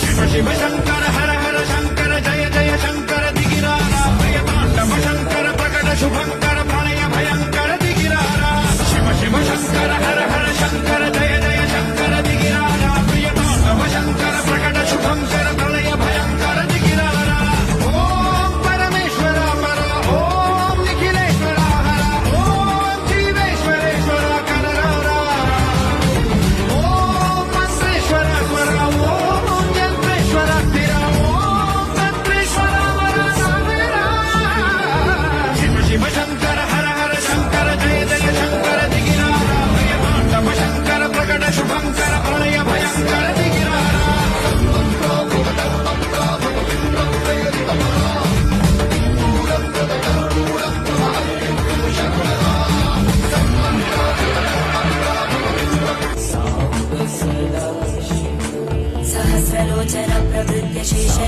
Shiva Shiva Shankara.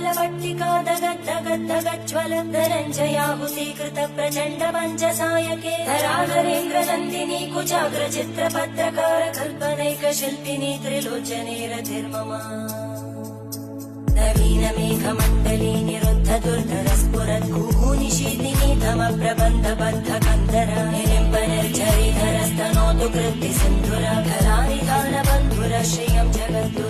करालभालवट्टिका दगद्दगद्दगज्ज्वल धनञ्जयाहुतीकृत प्रचण्ड पञ्चसायके धराधरेन्द्रनन्दिनी कुचाग्रचित्रपत्रकार कल्पनैकशिल्पिनी त्रिलोचने रतिर्मम नवीनमेघमण्डली निरुद्ध दुर्धरस्फुरद्गूनिशीतिनी तम प्रबन्धबद्ध कन्दर निलिम्बनिर्झरिधरस्तनोतु कृत्ति सिन्धुर कलानिधानबन्धुर श्रियं जगद्दुरन्दर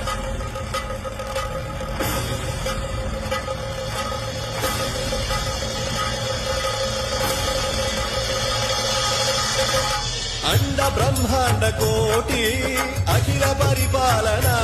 బ్రహ్మాండ కోటి అఖిల పరిపాలనా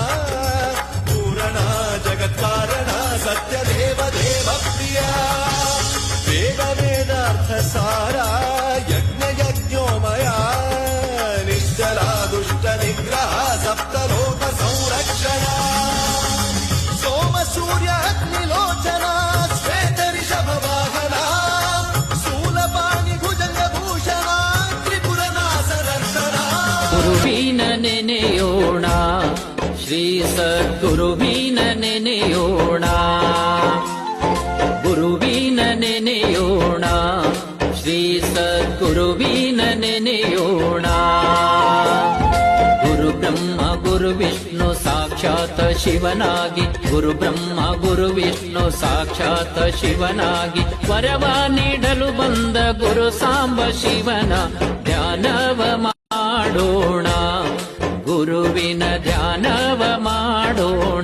ಶ್ರೀ ಸದ್ಗುರುವಿನ ನೆನೆಯೋಣ. ಗುರುವಿನ ನೆನೆಯೋಣ. ಶ್ರೀ ಸದ್ಗುರುವಿನ ನೆನೆಯೋಣ. ಗುರು ಬ್ರಹ್ಮ, ಗುರು ವಿಷ್ಣು, ಸಾಕ್ಷಾತ್ ಶಿವನಾಗಿ. ಗುರು ಬ್ರಹ್ಮ, ಗುರು ವಿಷ್ಣು, ಸಾಕ್ಷಾತ್ ಶಿವನಾಗಿ. ವರವ ನೀಡಲು ಬಂದ ಗುರು ಸಾಂಬ ಶಿವನ ಧ್ಯಾನವ ಮಾಡೋಣ. ಗುರುವಿನ ಧ್ಯಾನವ lado